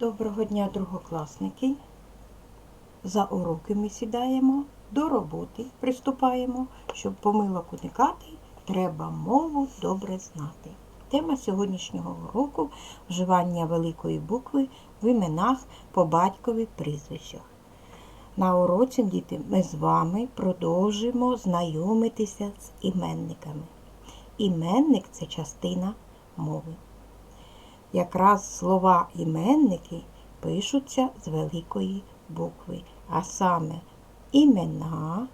Доброго дня, другокласники. За уроки ми сідаємо, до роботи приступаємо. Щоб помилок уникати, треба мову добре знати. Тема сьогоднішнього уроку вживання великої букви в іменах по батькові прізвищах. На уроці, діти, ми з вами продовжимо знайомитися з іменниками. Іменник це частина мови. Якраз слова іменники пишуться з великої букви, а саме імена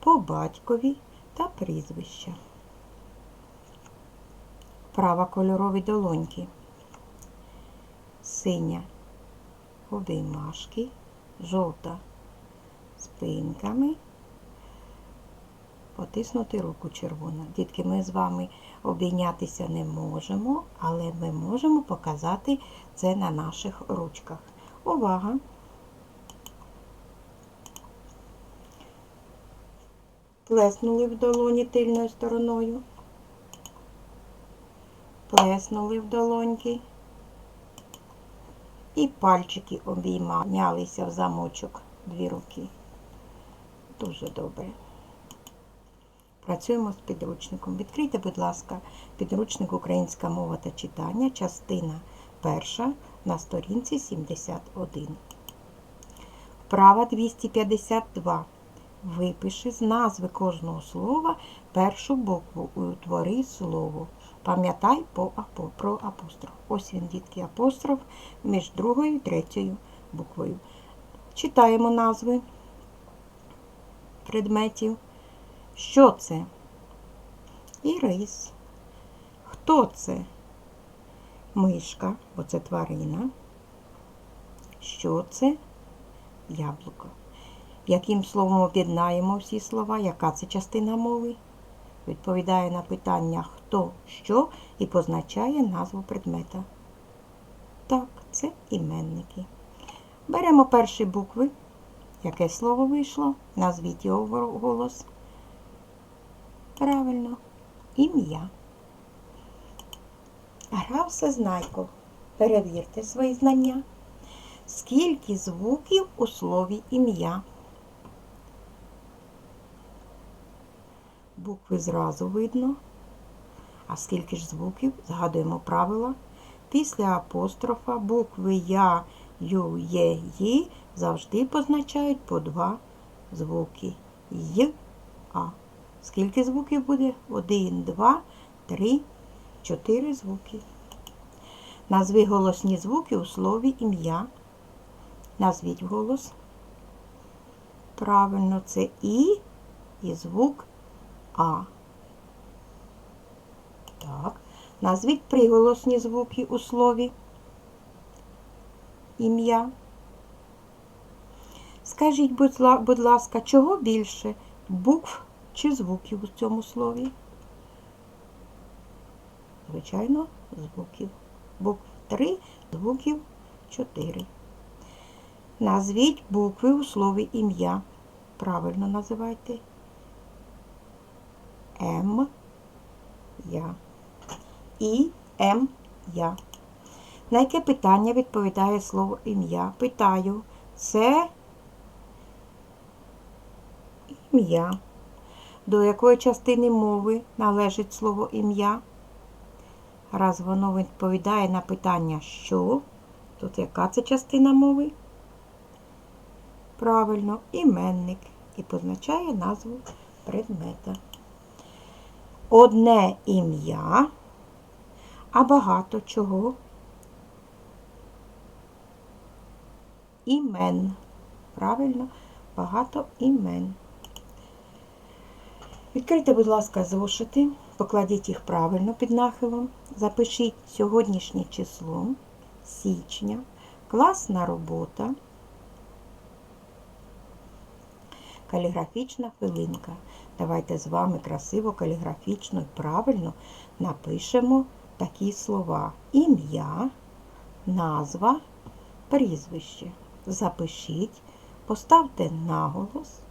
по батькові та прізвища. Права кольорові долоньки. Синя обіймашки, жовта спинками, потиснути руку червона. Дітки, ми з вами обійнятися не можемо, але ми можемо показати це на наших ручках. Увага! Плеснули в долоні тильною стороною. Плеснули в долоньки. І пальчики обіймалися в замочок дві руки. Дуже добре. Працюємо з підручником. Відкрийте, будь ласка, підручник Українська мова та читання, частина перша на сторінці 71. Вправа 252. Випиши з назви кожного слова першу букву і утвори слово. Пам'ятай по про апостроф. Ось він, дітки, апостроф між другою і третьою буквою. Читаємо назви предметів. Що це? Ірис. Хто це? Мишка, бо це тварина. Що це? Яблуко. Яким словом об'єднаємо всі слова? Яка це частина мови? Відповідає на питання хто, що і позначає назву предмета. Так, це іменники. Беремо перші букви. Яке слово вийшло? Назвіть його голос. Правильно, ім'я. Гра всезнайко. Перевірте свої знання. Скільки звуків у слові ім'я? Букви зразу видно. А скільки ж звуків? Згадуємо правила. Після апострофа букви Я, Ю, Є, Ї завжди позначають по два звуки. Й, А. Скільки звуків буде? Один, два, три, чотири звуки. Назви голосні звуки у слові ім'я. Назвіть голос. Правильно, це І і звук А. Так. Назвіть приголосні звуки у слові. Ім'я. Скажіть, будь ласка, чого більше? Букв чи звуків у цьому слові? Звичайно, звуків. Букв 3, звуків 4. Назвіть букви у слові ім'я. Правильно називайте. М, Я. І М, Я. На яке питання відповідає слово ім'я? Питаю. Це ім'я. До якої частини мови належить слово ім'я? Раз воно відповідає на питання що? Тут яка це частина мови? Правильно, іменник і позначає назву предмета. Одне ім'я, а багато чого? Імен. Правильно, багато імен. Відкрийте, будь ласка, зошити, покладіть їх правильно під нахилом. Запишіть сьогоднішнє число січня, класна робота, каліграфічна хвилинка. Давайте з вами красиво, каліграфічно і правильно напишемо такі слова: ім'я, назва, прізвище. Запишіть, поставте наголос.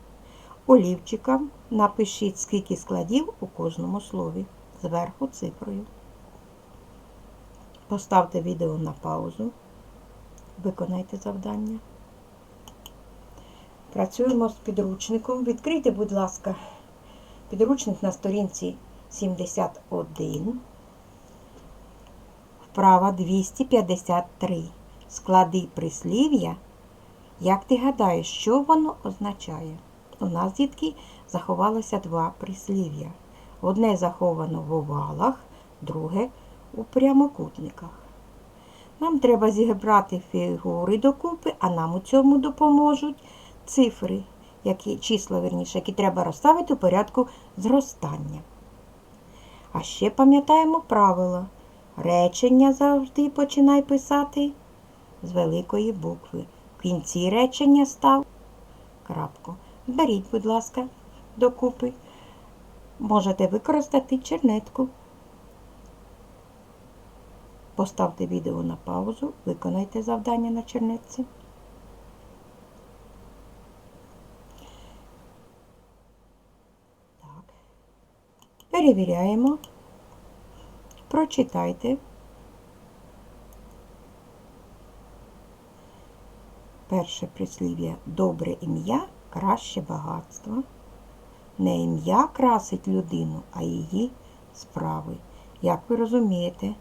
Олівчиком напишіть, скільки складів у кожному слові, зверху цифрою. Поставте відео на паузу. Виконайте завдання. Працюємо з підручником. Відкрийте, будь ласка, підручник на сторінці 71. Вправа 253. Склади прислів'я. Як ти гадаєш, що воно означає? У нас, дітки, заховалося два прислів'я. Одне заховано в овалах, друге у прямокутниках. Нам треба зібрати фігури докупи, а нам у цьому допоможуть цифри, які, числа, верніше, які треба розставити у порядку зростання. А ще пам'ятаємо правило. Речення завжди починай писати з великої букви. В кінці речення став крапку. Беріть, будь ласка, докупи. Можете використати чернетку. Поставте відео на паузу, виконайте завдання на чернетці. Так. Перевіряємо. Прочитайте. Перше прислів'я добре ім'я краще багатство. Не ім'я красить людину, а її справи. Як ви розумієте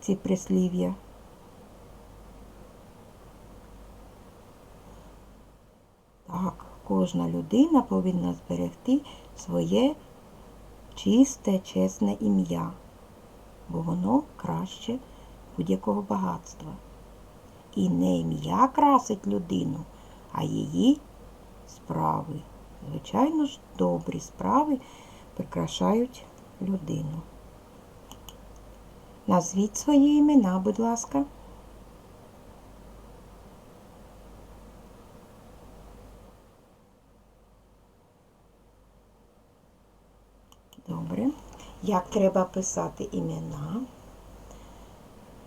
ці прислів'я? Так, кожна людина повинна зберегти своє чисте, чесне ім'я, бо воно краще будь-якого багатства. І не ім'я красить людину, а її справи. Звичайно ж, добрі справи прикрашають людину. Назвіть свої імена, будь ласка. Добре. Як треба писати імена?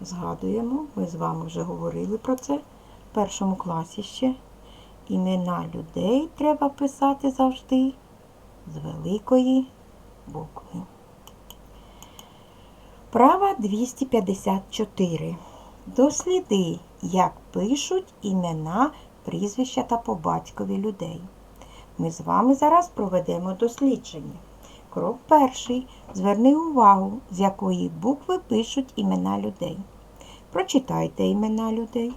Згадуємо, ми з вами вже говорили про це в першому класі ще. Імена людей треба писати завжди з великої букви. Права 254. Досліди, як пишуть імена, прізвища та по батькові людей. Ми з вами зараз проведемо дослідження. Крок перший. Зверни увагу, з якої букви пишуть імена людей. Прочитайте імена людей.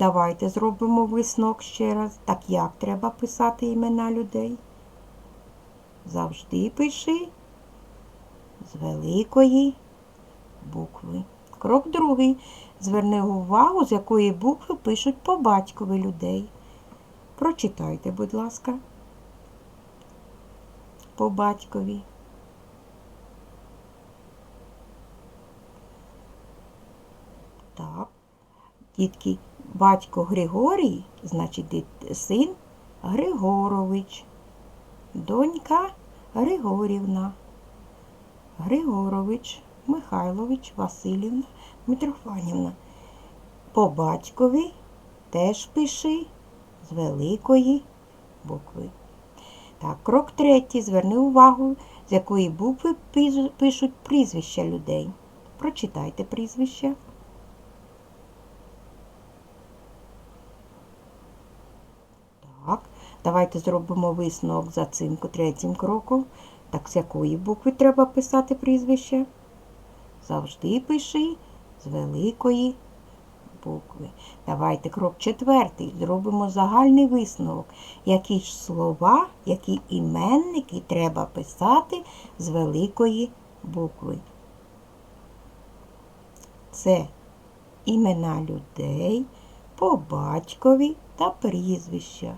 Давайте зробимо висновок ще раз. Так як треба писати імена людей? Завжди пиши з великої букви. Крок другий. Зверни увагу, з якої букви пишуть по батькові людей. Прочитайте, будь ласка, по батькові. Так, дітки, батько Григорій, значить син Григорович, донька Григорівна, Григорович, Михайлович, Васильівна, Митрофанівна. По батькові теж пиши з великої букви. Так, крок третій. Зверни увагу, з якої букви пишуть прізвища людей. Прочитайте прізвища. Так, давайте зробимо висновок за цим третім кроком. Так, з якої букви треба писати прізвище? Завжди пиши з великої букви. Давайте крок четвертий. Зробимо загальний висновок. Які ж слова, які іменники треба писати з великої букви. Це імена людей, по батькові та прізвища.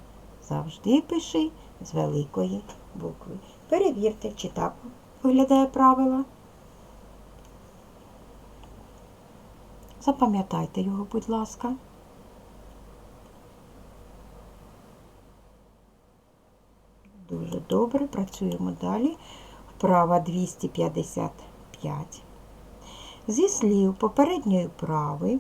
Завжди пиши з великої букви. Перевірте, чи так виглядає правило. Запам'ятайте його, будь ласка. Дуже добре, працюємо далі. Вправа 255. Зі слів попередньої вправи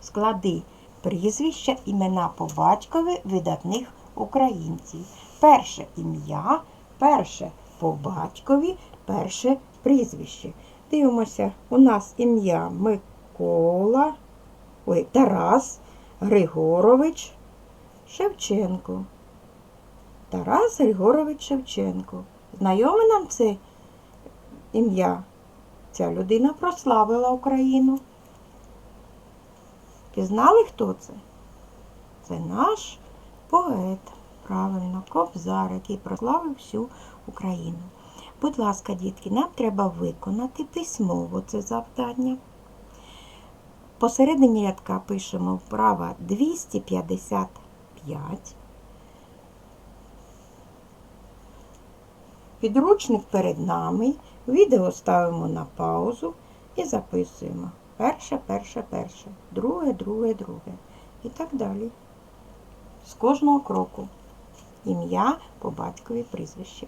склади прізвища, імена по батькові видатних українців. Перше ім'я, перше по батькові, перше прізвище. Дивимося, у нас ім'я Микола, ой, Тарас Григорович Шевченко. Тарас Григорович Шевченко. Знайоме нам це ім'я? Ця людина прославила Україну. Пізнали, хто це? Це наш поет, правильно, Кобзар, який прославив всю Україну. Будь ласка, дітки, нам треба виконати письмово це завдання. Посередині рядка пишемо вправа 255. Підручник перед нами. Відео ставимо на паузу і записуємо. Перше, перше, перше, друге, друге, друге. І так далі. З кожного кроку. Ім'я по батькові прізвище.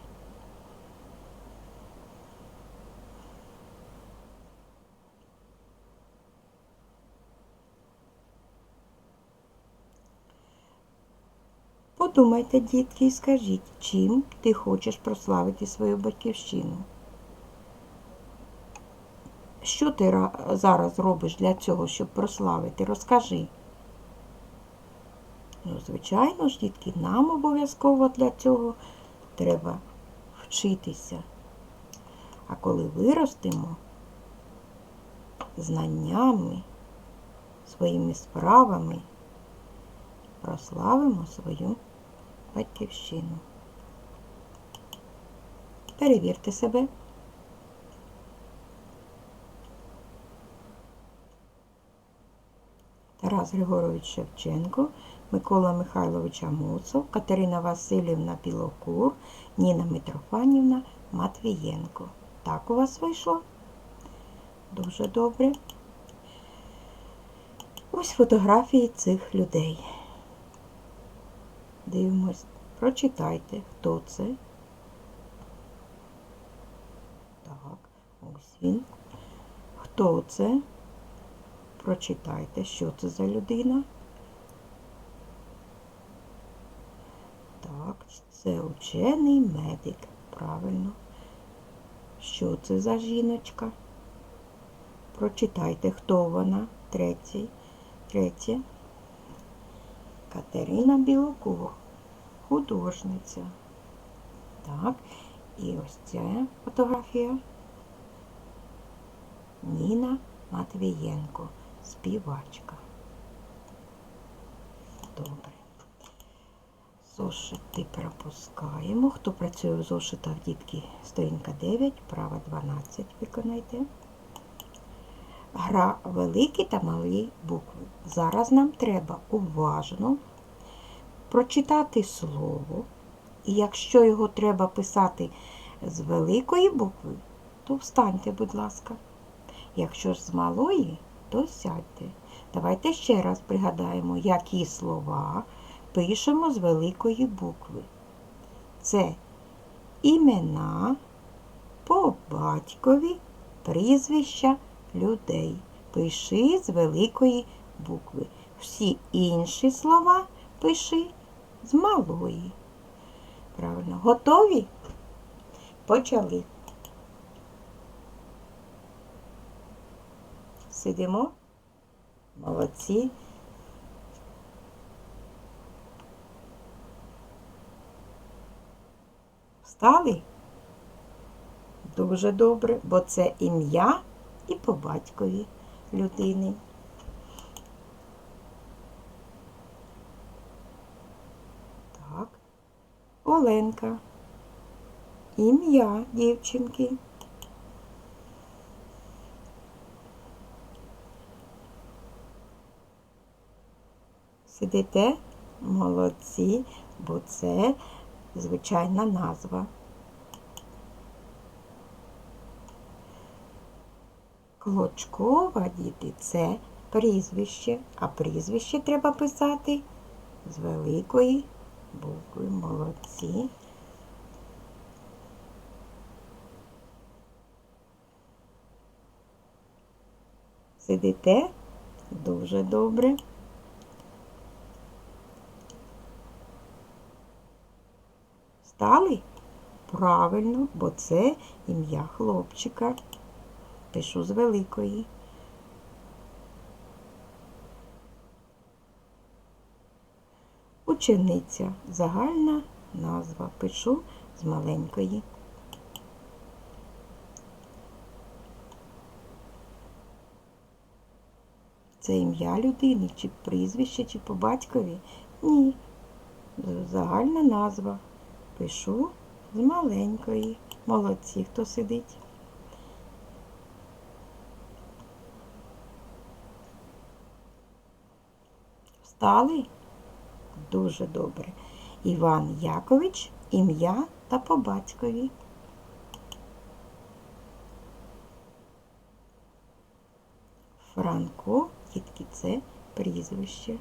Подумайте, дітки, і скажіть, чим ти хочеш прославити свою батьківщину? Що ти зараз робиш для цього, щоб прославити? Розкажи. Ну, звичайно ж, дітки, нам обов'язково для цього треба вчитися. А коли виростемо знаннями, своїми справами, прославимо свою батьківщину. Перевірте себе. Тарас Григорович Шевченко, Микола Михайлович Амосов, Катерина Васильівна Білокур, Ніна Митрофанівна Матвієнко. Так у вас вийшло? Дуже добре. Ось фотографії цих людей. Дивимось, прочитайте, хто це. Так, ось він. Хто це? Прочитайте, що це за людина. Так, це учений медик. Правильно. Що це за жіночка? Прочитайте, хто вона. Третій. Третє. Катерина Білокур. Художниця. Так. І ось ця фотографія. Ніна Матвієнко, співачка. Добре. Зошити пропускаємо. Хто працює в зошитах, дітки, сторінка 9, права 12 виконайте. Гра великі та малі букви. Зараз нам треба уважно прочитати слово. І якщо його треба писати з великої букви, то встаньте, будь ласка. Якщо ж з малої, то сядьте. Давайте ще раз пригадаємо, які слова пишемо з великої букви. Це імена по батькові, прізвища людей. Пиши з великої букви. Всі інші слова пиши з малої. Правильно, готові? Почали. Сидимо. Молодці. Встали? Дуже добре, бо це ім'я і по батькові людини. Так. Оленка. Ім'я дівчинки. Сидите? Молодці, бо це звичайна назва. Клочкова, діти, це прізвище, а прізвище треба писати з великої букви. Молодці. Сидите? Дуже добре. Стали? Правильно, бо це ім'я хлопчика. Пишу з великої. Учениця. Загальна назва. Пишу з маленької. Це ім'я людини, чи прізвище, чи по батькові? Ні. Загальна назва. Пишу з маленької. Молодці, хто сидить. Встали? Дуже добре. Іван Якович, ім'я та по батькові. Франко, тільки це прізвище.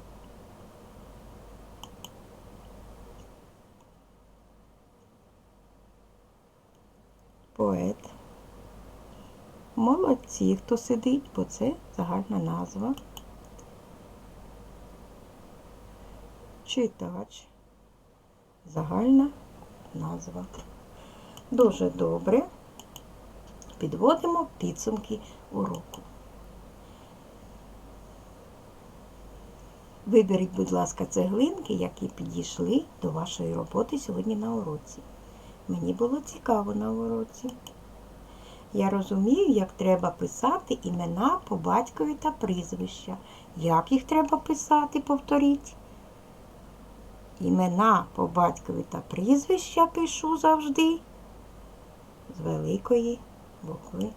Поет. Молодці, хто сидить, бо це загальна назва. Читач. Загальна назва. Дуже добре. Підводимо підсумки уроку. Виберіть, будь ласка, цеглинки, які підійшли до вашої роботи сьогодні на уроці. Мені було цікаво на уроці. Я розумію, як треба писати імена по батькові та прізвища. Як їх треба писати, повторіть. Імена по батькові та прізвища пишу завжди з великої букви.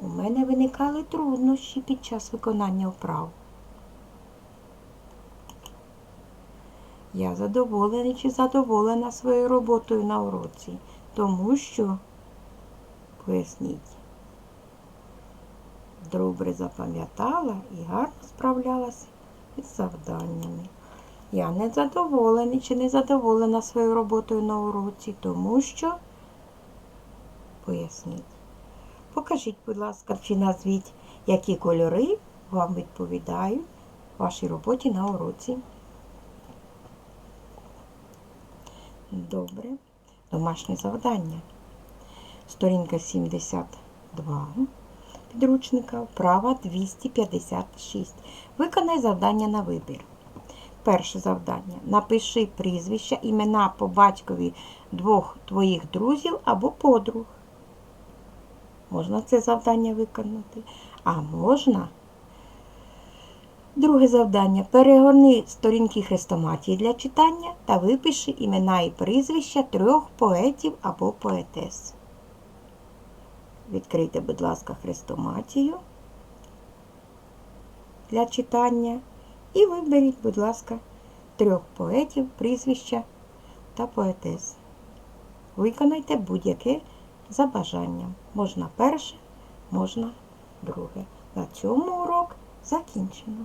У мене виникали труднощі під час виконання вправ. Я задоволений чи задоволена своєю роботою на уроці, тому що, поясніть, добре запам'ятала і гарно справлялася із завданнями. Я не задоволений чи не задоволена своєю роботою на уроці, тому що, поясніть, покажіть, будь ласка, чи назвіть, які кольори вам відповідають вашій роботі на уроці. Добре. Домашнє завдання. Сторінка 72 підручника, вправа 256. Виконай завдання на вибір. Перше завдання. Напиши прізвища, імена по батькові двох твоїх друзів або подруг. Можна це завдання виконати. А можна. Друге завдання. Перегорни сторінки хрестоматії для читання та випиши імена і прізвища трьох поетів або поетес. Відкрийте, будь ласка, хрестоматію для читання. І виберіть, будь ласка, трьох поетів, прізвища та поетес. Виконайте будь-яке за бажанням. Можна перше, можна друге. На цьому урок закінчено.